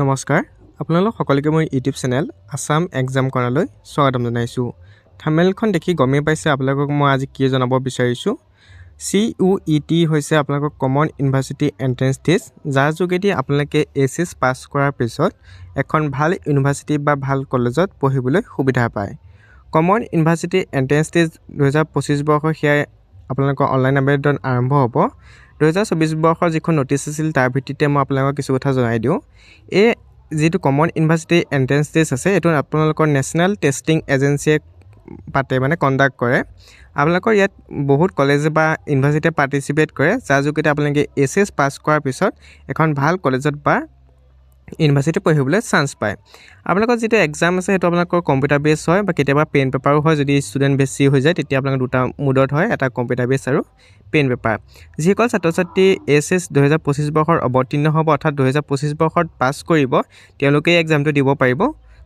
নমস্কাৰ। আপোনালোক সকলোকে মোৰ ইউটিউব চেনেল আছাম এক্সাম কৰালৈ স্বাগতম জনাইছোঁ। থামেলখন দেখি গমেই পাইছে আপোনালোকক মই আজি কি জনাব বিচাৰিছোঁ। চি ইউ ই টি হৈছে আপোনালোকৰ কমন ইউনিভাৰ্চিটি এণ্ট্ৰেঞ্চ টেষ্ট যাৰ যোগেদি আপোনালোকে এইচ এছ পাছ কৰাৰ পিছত এখন ভাল ইউনিভাৰ্চিটি বা ভাল কলেজত পঢ়িবলৈ সুবিধা পায়। কমন ইউনিভাৰ্চিটি এণ্ট্ৰেঞ্চ টেষ্ট দুহেজাৰ পঁচিছ বৰ্ষৰ সেয়াই আপোনালোকৰ অনলাইন আবেদন আৰম্ভ হ'ব। দুহেজাৰ চৌবিছ বৰ্ষৰ যিখন নটিচ আছিল তাৰ ভিত্তিতে মই আপোনালোকক কিছু কথা জনাই দিওঁ। এই যিটো কমন ইউনিভাৰ্চিটি এণ্ট্ৰেঞ্চ টেষ্ট আছে এইটো আপোনালোকৰ নেশ্যনেল টেষ্টিং এজেঞ্চিয়ে পাতে মানে কণ্ডাক্ট কৰে। আপোনালোকৰ ইয়াত বহুত কলেজ বা ইউনিভাৰ্চিটিয়ে পাৰ্টিচিপেট কৰে। যাৰ যোগেদি আপোনালোকে এইচ এছ পাছ কৰাৰ পিছত এখন ভাল কলেজত বা ইউনিভাৰ্চিটি পঢ়িবলৈ চান্স পায়। আপোনালোকৰ যিটো এক্সাম আছে, সেইটো আপোনালোকৰ কম্পিউটাৰ বেছ হয় বা কেতিয়াবা পেন পেপাৰো হয়। যদি ষ্টুডেণ্ট বেছি হৈ যায়, তেতিয়া আপোনালোকৰ দুটা মুডত হয়, এটা কম্পিউটাৰ বেছ আৰু পেন পেপাৰ যিসকল ছাত্ৰ ছাত্ৰী এছ এছ দুহেজাৰ পঁচিছ বৰ্ষৰ অৱতীৰ্ণ হ'ব, অৰ্থাৎ দুহেজাৰ পঁচিছ বৰ্ষত পাছ কৰিব, তেওঁলোকে এই এক্সামটো দিব পাৰিব।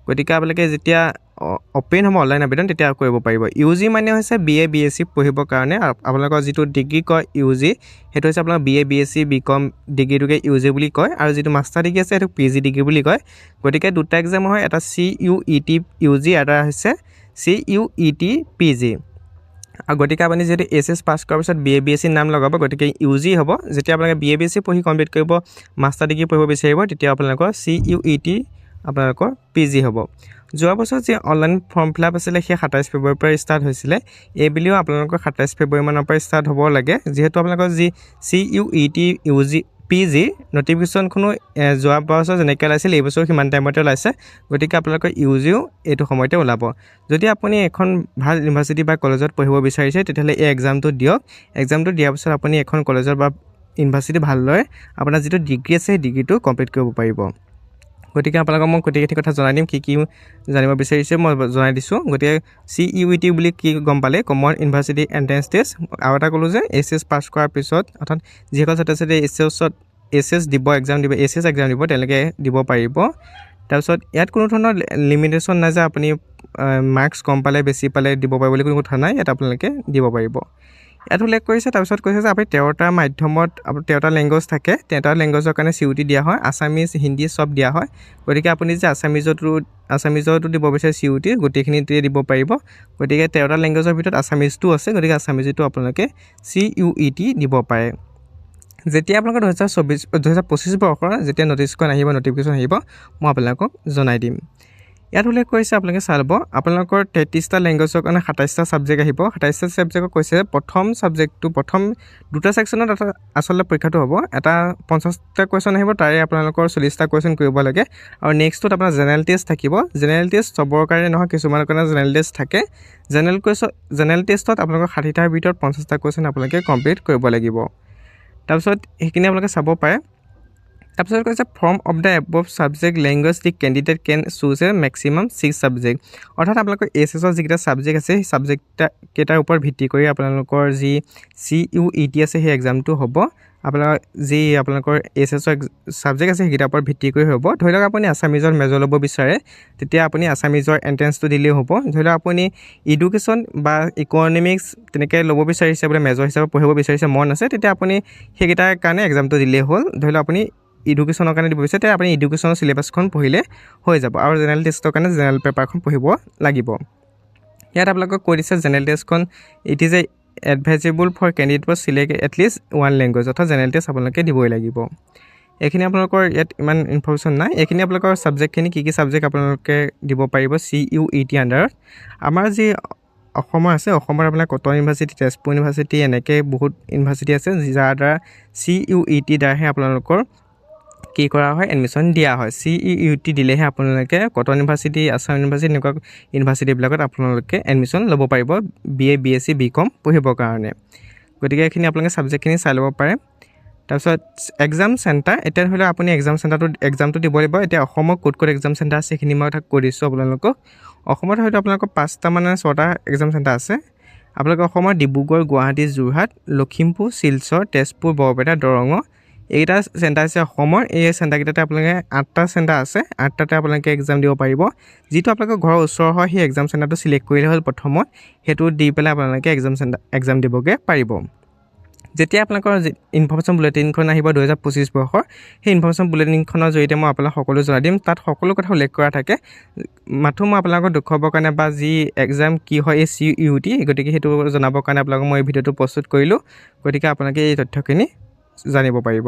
গতিকে আপোনালোকে যেতিয়া অ'পেন হ'ব অনলাইন আবেদন, তেতিয়া কৰিব পাৰিব। ইউ জি মানে হৈছে B A B S C পঢ়িবৰ কাৰণে। আপোনালোকৰ যিটো ডিগ্ৰী কয় ইউ জি সেইটো হৈছে আপোনাৰ B A B S C B com ডিগ্ৰীটোকে U G বুলি কয়। আৰু যিটো মাষ্টাৰ ডিগ্ৰী আছে, সেইটো পি জি ডিগ্ৰী বুলি কয়। গতিকে দুটা এক্সাম হয়, এটা C U E T U G এটা হৈছে C U E T P G আৰু গতিকে আপুনি যিহেতু এইচ এছ পাছ কৰাৰ পিছত B A B S C নাম লগাব, গতিকে ইউ জি হ'ব। যেতিয়া আপোনালোকে B A B S C পঢ়ি কমপ্লিট কৰিব মাষ্টাৰ ডিগ্ৰী পঢ়িব বিচাৰিব, তেতিয়া আপোনালোকৰ চি ইউ ই টি আপোনালোকৰ পি জি হ'ব। যোৱা বছৰ যি অনলাইন ফৰ্ম ফিল আপ আছিলে, সেই সাতাইছ ফেব্ৰুৱাৰীৰ পৰা ষ্টাৰ্ট হৈছিলে। এই বুলিও আপোনালোকৰ সাতাইছ ফেব্ৰুৱাৰী মানৰ পৰা ষ্টাৰ্ট হ'ব লাগে। যিহেতু আপোনালোকৰ যি C U E T U G P G নটিফিকেশ্যনখনো যোৱা বছৰ যেনেকৈ ওলাইছিল, এই বছৰ সিমান টাইমতে ওলাইছে। গতিকে আপোনালোকৰ ইউ জিও এইটো সময়তে ওলাব। যদি আপুনি এখন ভালো ইউনিভাৰ্চিটি বা কলেজত পঢ়িব বিচাৰিছে, তেতিয়াহ'লে এই এক্সামটো দিয়ক। এক্সামটো দিয়াৰ পিছত আপুনি এখন কলেজৰ বা ইউনিভাৰ্চিটি ভালদৰে আপোনাৰ যিটো ডিগ্ৰী আছে, সেই ডিগ্ৰীটো কমপ্লিট কৰিব পাৰিব। গতিকে আপোনালোকক মই গোটেইকেইটি কথা জনাই দিম কি কি জানিব বিচাৰিছে মই জনাই দিছোঁ। গতিকে চি ইউ ই টি বুলি কি গম পালে কমন ইউনিভাৰ্চিটি এণ্ট্ৰেঞ্চ টেষ্ট আৰু এটা ক'লোঁ যে এইচ এছ পাছ কৰাৰ পিছত অৰ্থাৎ যিসকল ছাত্ৰ ছাত্ৰীয়ে এইচ এছত এইচ এছ দিব এক্সাম দিব এইচ এছ এক্সাম দিব তেওঁলোকে দিব পাৰিব। তাৰপিছত ইয়াত কোনো ধৰণৰ লিমিটেশ্যন নাই যে আপুনি মাৰ্কছ কম পালে বেছি পালে দিব পাৰিব বুলি কোনো কথা নাই ইয়াত আপোনালোকে দিব পাৰিব। ইয়াত উল্লেখ কৰিছে তাৰপিছত কৈছে যে আপুনি তেৰটা মাধ্যমত তেৰটা লেংগুৱেজ থাকে। তেৰটা লেংগুৱেজৰ কাৰণে চি ইউ টি দিয়া হয় আছামিজ হিন্দী চব দিয়া হয়। গতিকে আপুনি যে আছামিজতো আছামিজতো দিব বিচাৰে চি ইউ টি গোটেইখিনিতে দিব পাৰিব। গতিকে তেৰটা লেংগুৱেজৰ ভিতৰত আছামিজটো আছে গতিকে আছামিজতো আপোনালোকে চি ইউ ই টি দিব পাৰে। যেতিয়া আপোনালোকৰ দুহেজাৰ চৌবিছ দুহেজাৰ পঁচিছ বৰ্ষৰ যেতিয়া নটিচখন আহিব নটিফিকেশ্যন আহিব মই আপোনালোকক জনাই দিম। ইয়াত উল্লেখ কৰিছে আপোনালোকে চাই ল'ব। আপোনালোকৰ তেত্ৰিছটা লেংগুৱেজৰ কাৰণে সাতাইছটা ছাবজেক্ট আহিব। সাতাইছটা ছাবজেক্টক কৈছে প্ৰথম ছাবজেক্টটো প্ৰথম দুটা ছেকশ্যনত এটা আচলতে পৰীক্ষাটো হ'ব। এটা পঞ্চাছটা কুৱেশ্যন আহিব তাৰে আপোনালোকৰ চল্লিছটা কুৱেশ্যন কৰিব লাগে। আৰু নেক্সটটোত আপোনাৰ জেনেৰেল টেষ্ট থাকিব। জেনেৰেল টেষ্ট চবৰ কাৰণে নহয় কিছুমানৰ কাৰণে জেনেৰেল টেষ্ট থাকে। জেনেৰেল কুৱেশ্যন জেনেৰেল টেষ্টত আপোনালোকৰ ষাঠিটাৰ ভিতৰত পঞ্চাছটা কুৱেশ্যন আপোনালোকে কমপ্লিট কৰিব লাগিব। তাৰপিছত সেইখিনি আপোনালোকে চাব পাৰে। তাৰপিছত কৈছে from of the above subject language the candidate can choose a maximum six subject অৰ্থাৎ আপোনালোকৰ এইচ এছৰ যিকেইটা ছাবজেক্ট আছে সেই ছাবজেক্টটা কেইটাৰ ওপৰত ভিত্তি কৰি আপোনালোকৰ যি চি ইউ ই টি আছে সেই এক্সামটো হ'ব। আপোনাৰ যি আপোনালোকৰ এইচ এছৰ ছাবজেক্ট আছে সেইকেইটাৰ ওপৰত ভিত্তি কৰি হ'ব। ধৰি লওক আপুনি আছামিজত মেজৰ ল'ব বিচাৰে তেতিয়া আপুনি আছামিজৰ এণ্ট্ৰেঞ্চটো দিলেই হ'ব। ধৰি লওক আপুনি ইডুকেশ্যন বা ইকনমিক্স তেনেকৈ ল'ব বিচাৰিছে বোলে মেজৰ হিচাপে পঢ়িব বিচাৰিছে মন আছে তেতিয়া আপুনি সেইকেইটাৰ কাৰণে এক্সামটো দিলেই হ'ল। ধৰি লওক আপুনি ইডুকেশ্যনৰ কাৰণে দিব বিচাৰে তেতিয়া আপুনি ইডুকেশ্যনৰ চিলেবাছখন পঢ়িলে হৈ যাব আৰু জেনেৰেল টেষ্টৰ কাৰণে জেনেৰেল পেপাৰখন পঢ়িব লাগিব। ইয়াত আপোনালোকক কৈ দিছে general টেষ্টখন it is a advisable for candidate for select at least one language অৰ্থাৎ জেনেৰেল টেষ্ট আপোনালোকে দিবই লাগিব। এইখিনি আপোনালোকৰ ইয়াত ইমান ইনফৰ্মেশ্যন নাই। এইখিনি আপোনালোকৰ ছাবজেক্টখিনি কি কি ছাবজেক্ট আপোনালোকে দিব পাৰিব চি ইউ ই টি আণ্ডাৰত আমাৰ যি অসমৰ আছে, অসমৰ আপোনাৰ কটন ইউনিভাৰ্চিটি তেজপুৰ ইউনিভাৰ্চিটি এনেকৈ বহুত ইউনিভাৰ্চিটি আছে, যাৰ দ্বাৰা চি ইউ ই টি দ্বাৰাহে আপোনালোকৰ কি কৰা হয় এডমিশ্যন দিয়া হয়। চি ই ইউ টি দিলেহে আপোনালোকে কটন ইউনিভাৰ্চিটি আছাম ইউনিভাৰ্চিটি এনেকুৱা ইউনিভাৰ্চিটিবিলাকত আপোনালোকে এডমিশ্যন ল'ব পাৰিব B A B S C B com পঢ়িবৰ কাৰণে। গতিকে এইখিনি আপোনালোকে ছাবজেক্টখিনি চাই ল'ব পাৰে। তাৰপিছত এক্সাম চেণ্টাৰ এতিয়া ধৰি লওক আপুনি এক্সাম চেণ্টাৰটো এক্সামটো দিব লাগিব এতিয়া অসমৰ ক'ত ক'ত এক্সাম চেণ্টাৰ আছে সেইখিনি মই কৈ দিছোঁ আপোনালোকক। অসমত হয়তো আপোনালোকৰ পাঁচটা মানে ছটা এক্সাম চেণ্টাৰ আছে। আপোনালোকে অসমৰ ডিব্ৰুগড় গুৱাহাটী যোৰহাট লখিমপুৰ শিলচৰ তেজপুৰ বৰপেটা দৰঙৰ এইকেইটা চেণ্টাৰ আছে অসমৰ। এই চেণ্টাৰকেইটাতে আপোনালোকে আঠটা চেণ্টাৰ আছে। আঠটাতে আপোনালোকে এক্সাম দিব পাৰিব। যিটো আপোনালোকৰ ঘৰৰ ওচৰ হয় সেই এক্সাম চেণ্টাৰটো চিলেক্ট কৰিলে হ'ল প্ৰথমত। সেইটো দি পেলাই আপোনালোকে এক্সাম চেণ্টাৰ এক্সাম দিবগৈ পাৰিব। যেতিয়া আপোনালোকৰ ইনফৰ্মেশ্যন বুলেটিনখন আহিব দুহেজাৰ পঁচিছ বৰ্ষৰ সেই ইনফৰ্মেশ্যন বুলেটিনখনৰ জৰিয়তে মই আপোনাক সকলো জনাই দিম। তাত সকলো কথা উল্লেখ কৰা থাকে। মাথো মই আপোনালোকক দেখুৱাবৰ কাৰণে বা যি এক্সাম কি হয় এই চি ইউ টি গতিকে সেইটো জনাবৰ কাৰণে আপোনালোকক মই এই ভিডিঅ'টো প্ৰস্তুত কৰিলোঁ। গতিকে আপোনালোকে এই তথ্যখিনি জানিব পাৰিব।